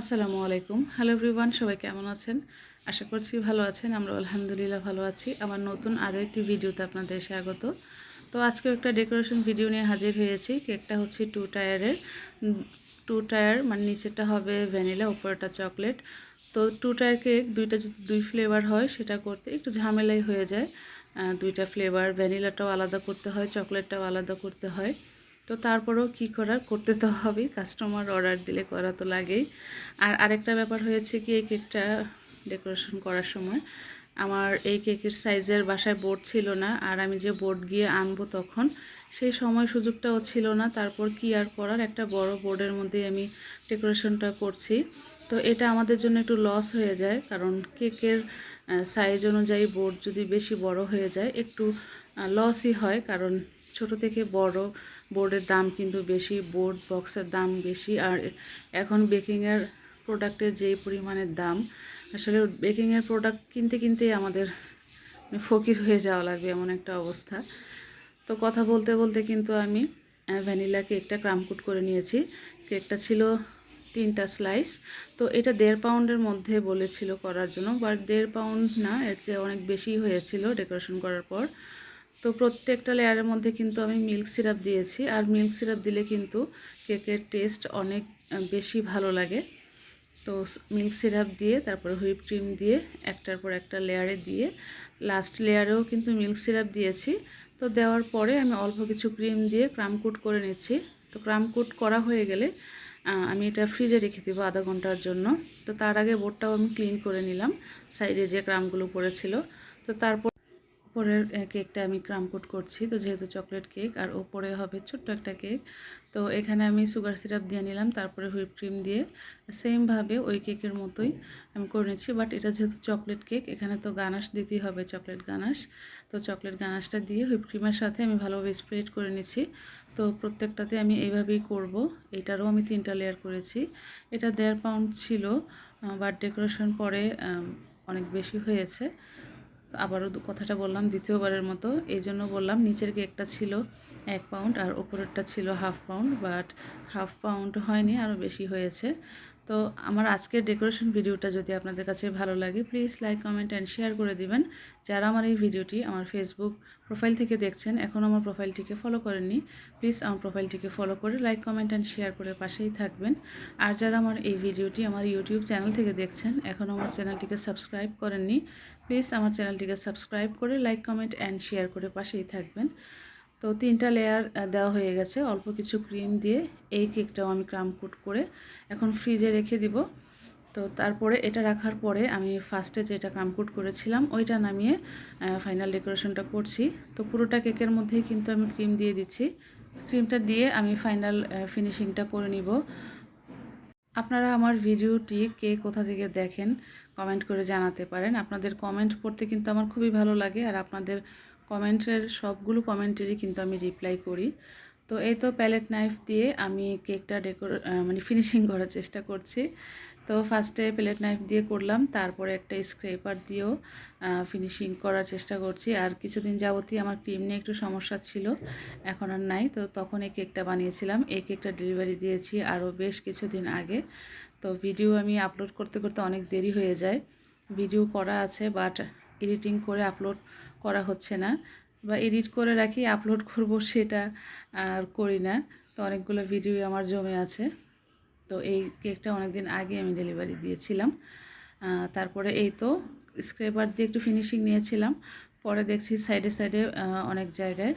আসসালামু আলাইকুম। Hello everyone সবাই কেমন আছেন? আশা করছি ভালো আছেন আমরা আলহামদুলিল্লাহ ভালো আছি। আমার নতুন আরও একটি ভিডিওতে আপনাদের স্বাগত। তো আজকে একটা ডেকোরেশন ভিডিও নিয়ে হাজির হয়েছি। কেকটা হচ্ছে টু টায়ারের টু টায়ার মানে নিচেরটা হবে ভ্যানিলা উপরটা চকলেট তো টু টায়ার কেক দুইটা যদি দুই ফ্লেভার হয়, সেটা করতে একটু ঝামেলাই হয়ে যায়। দুইটা ফ্লেভার ভ্যানিলাটাও আলাদা করতে হয় চকলেটটাও আলাদা করতে হয়। তো তারপরেও কি করার? করতে তো হবে কাস্টমার অর্ডার দিলে করা তো লাগেই। আর আরেকটা ব্যাপার হয়েছে কি, এই কেকটা ডেকোরেশন করার সময় আমার এই কেকের সাইজের বাসায় বোর্ড ছিল না, আর আমি যে বোর্ড গিয়ে আনব তখন, সেই সময় সুযোগটাও ছিল না। তারপর কি আর করার? একটা বড় বোর্ডের মধ্যে আমি ডেকোরেশনটা করছি। তো এটা আমাদের জন্য একটু লস হয়ে যায়, কারণ কেকের সাইজ অনুযায়ী বোর্ড যদি বেশি বড় হয়ে যায়, একটু লসই হয়। কারণ ছোট থেকে বড় বোর্ডের দাম কিন্তু বেশি বোর্ড বক্সের দাম বেশি। আর এখন বেকিংয়ের প্রোডাক্টের যেই পরিমাণের দাম, আসলে বেকিংয়ের প্রোডাক্ট কিনতে কিনতেই আমাদের ফকির হয়ে যাওয়া লাগবে এমন একটা অবস্থা। তো কথা বলতে বলতে কিন্তু আমি ভ্যানিলা কেকটা ক্রামকুট করে নিয়েছি। কেকটা ছিল তিনটা স্লাইস তো এটা দেড় পাউন্ডের মধ্যে বলেছিল করার জন্য বাট দেড় পাউন্ড না, এর চেয়ে অনেক বেশি হয়েছিল ডেকোরেশন করার পর। তো প্রত্যেকটা লেয়ারের মধ্যে কিন্তু আমি মিল্ক সিরাপ দিয়েছি। আর মিল্ক সিরাপ দিলে কিন্তু কেকের টেস্ট অনেক বেশি ভালো লাগে। তো মিল্ক সিরাপ দিয়ে, তারপরে হুইপ ক্রিম দিয়ে, একটার পর একটা লেয়ারে দিয়ে লাস্ট লেয়ারেও কিন্তু মিল্ক সিরাপ দিয়েছি। তো দেওয়ার পরে আমি অল্প কিছু ক্রিম দিয়ে ক্রামকুট করে নিচ্ছি। তো ক্রামকুট করা হয়ে গেলে আমি এটা ফ্রিজে রেখে দেবো আধা ঘণ্টার জন্য। তো তার আগে বোর্ডটাও আমি ক্লিন করে নিলাম। সাইডে যে ক্রামগুলো পড়েছিল। তো তারপর উপরের কেকটা আমি ক্রামকুট করছি। তো যেহেতু চকলেট কেক, আর ওপরে হবে ছোট্ট একটা কেক, তো এখানে আমি সুগার সিরাপ দিয়ে নিলাম, তারপরে হুইপ ক্রিম দিয়ে সেমভাবে ওই কেকের মতোই আমি করে নিচ্ছি। বাট এটা যেহেতু চকলেট কেক, এখানে তো গানাশ দিতেই হবে, চকলেট গানাশ। তো চকলেট গানাশটা দিয়ে হুইপ ক্রিমের সাথে আমি ভালোভাবে স্প্রেড করে নিচ্ছি। তো প্রত্যেকটাতে আমি এইভাবেই করব, এটারও আমি তিনটা লেয়ার করেছি। এটা দেড় পাউন্ড ছিল বাট ডেকোরেশন পরে অনেক বেশি হয়েছে। আবারও কথাটা বললাম দ্বিতীয়বারের মতো। এই জন্য বললাম নিচের কেকটা ছিল এক পাউন্ড আর ওপরেরটা ছিল half pound but half pound হয়নি, আরও বেশি হয়েছে। তো আমার আজকের ডেকোরেশন ভিডিওটা যদি আপনাদের কাছে ভালো লাগে please like comment and share করে দিবেন। যারা আমার এই ভিডিওটি আমার ফেসবুক প্রোফাইল থেকে দেখছেন, এখন আমার প্রোফাইলটিকে ফলো করেননি প্লিজ আমার প্রোফাইলটিকে ফলো করে লাইক কমেন্ট অ্যান্ড শেয়ার করে পাশেই থাকবেন। আর যারা আমার এই ভিডিওটি আমার ইউটিউব চ্যানেল থেকে দেখছেন, এখন আমার চ্যানেলটিকে সাবস্ক্রাইব করেননি প্লিজ আমার চ্যানেলটিকে সাবস্ক্রাইব করে লাইক কমেন্ট অ্যান্ড শেয়ার করে পাশেই থাকবেন। তো তিনটা লেয়ার দেওয়া হয়ে গেছে। অল্প কিছু ক্রিম দিয়ে এই কেকটাও আমি ক্রাম কোট করে এখন ফ্রিজে রেখে দিব। তো তারপরে এটা রাখার পরে আমি ফার্স্টে যেটা ক্রাম কোট করেছিলাম, ওইটা নামিয়ে ফাইনাল ডেকোরেশনটা করছি। তো পুরোটা কেকের মধ্যেই কিন্তু আমি ক্রিম দিয়ে দিচ্ছি। ক্রিমটা দিয়ে আমি ফাইনাল ফিনিশিংটা করে নিব। আপনারা আমার ভিডিওটি কে কোথা থেকে দেখেন কমেন্ট করে জানাতে পারেন। আপনাদের কমেন্ট পড়তে কিন্তু আমার খুবই ভালো লাগে আর আপনাদের কমেন্টের সবগুলো কমেন্টেরই কিন্তু আমি রিপ্লাই করি। তো এই তো প্যালেট নাইফ দিয়ে আমি কেকটা ডেকোর মানে ফিনিশিং করার চেষ্টা করছি। তো ফার্স্টে প্লেট নাইফ দিয়ে করলাম, তারপরে একটা স্ক্রেপার দিয়েও ফিনিশিং করার চেষ্টা করছি। আর কিছুদিন যাবতই আমার ক্রিম নিয়ে একটু সমস্যা ছিল, এখন আর নাই। তো তখন এই কেকটা বানিয়েছিলাম। এই কেকটা ডেলিভারি দিয়েছি আরও বেশ কিছুদিন আগে। তো ভিডিও আমি আপলোড করতে করতে অনেক দেরি হয়ে যায়। ভিডিও করা আছে বাট এডিটিং করে আপলোড করা হচ্ছে না বা এডিট করে রাখি আপলোড করব সেটা আর করি না। তো অনেকগুলো ভিডিও আমার জমে আছে। তো এই কেকটা অনেক দিন আগে আমি ডেলিভারি দিয়েছিলাম। তারপরে এই তো স্ক্রেপার দিয়ে একটু ফিনিশিং নিয়েছিলাম। পরে দেখছি সাইডে সাইডে অনেক জায়গায়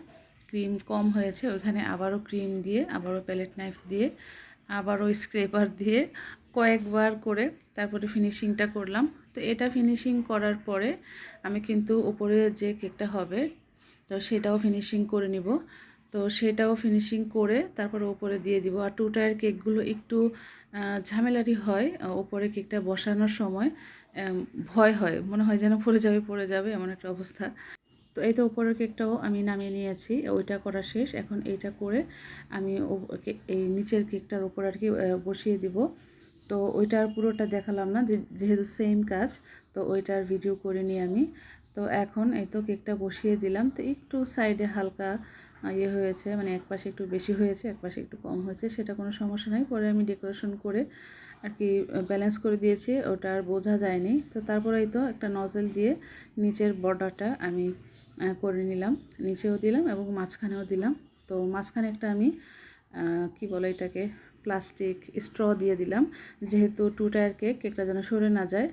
ক্রিম কম হয়েছে। ওইখানে আবারও ক্রিম দিয়ে, আবারও প্যালেট নাইফ দিয়ে, আবারও স্ক্রেপার দিয়ে কয়েকবার করে তারপরে ফিনিশিংটা করলাম। তো এটা ফিনিশিং করার পরে আমি কিন্তু উপরে যে কেকটা হবে, তো সেটাও ফিনিশিং করে নিব। তো সেটাও ফিনিশিং করে তারপরে ওপরে দিয়ে দিব। আর টু টায়ার কেকগুলো একটু ঝামেলারই হয় ওপরে কেকটা বসানোর সময় ভয় হয়। মনে হয় যেন পড়ে যাবে পড়ে যাবে, এমন একটা অবস্থা। তো এই তো উপরের কেকটাও আমি নামিয়ে নিয়েছি, ওইটা করা শেষ। এখন এইটা করে আমি এই নিচের কেকটার উপর আর কি বসিয়ে দিব। তো ওইটার পুরোটা দেখালাম না যেহেতু সেম কাজ, তো ওইটার ভিডিও করে নিই আমি। তো এখন এই তো কেকটা বসিয়ে দিলাম, তো একটু সাইডে হালকা ইয়ে হয়েছে মানে এক পাশে একটু বেশি হয়েছে, এক পাশে একটু কম হয়েছে, সেটা কোনো সমস্যা নাই। পরে আমি ডেকোরেশন করে আর কি ব্যালেন্স করে দিয়েছি, ওটা আর বোঝা যায়নি। তো তারপরেই তো একটা নজেল দিয়ে নিচের বর্ডারটা আমি করে নিলাম, নিচেও দিলাম এবং মাঝখানেও দিলাম। তো মাঝখানে একটা আমি কি বলে এটাকে প্লাস্টিক স্ট্র দিয়ে দিলাম। যেহেতু টু টায়ার কেক কেকটা যেন সরে না যায়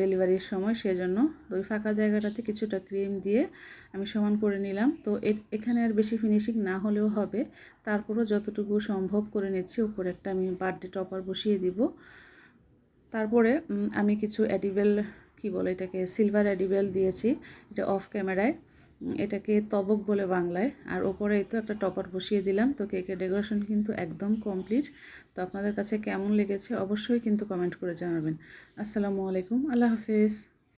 ডেলিভারির সময়, সেজন্য ওই ফাঁকা জায়গাটাতে কিছুটা ক্রিম দিয়ে আমি সমান করে নিলাম। তো এখানে আর বেশি ফিনিশিং না হলেও হবে। তারপরও যতটুকু সম্ভব করে নিচ্ছি, উপরে একটা আমি বার্থডে টপার বসিয়ে দিব। তারপরে আমি কিছু অ্যাডিবেল কি বলে এটাকে সিলভার অ্যাডিবেল দিয়েছি, এটা অফ ক্যামেরায় এটাকে তবক বলে বাংলায়। আর ওপরেই তো একটা টপার বসিয়ে দিলাম। তো কেকের ডেকোরেশন কিন্তু একদম কমপ্লিট। তো আপনাদের কাছে কেমন লেগেছে অবশ্যই কিন্তু কমেন্ট করে জানাবেন। আসসালামু আলাইকুম। আল্লাহ হাফেজ।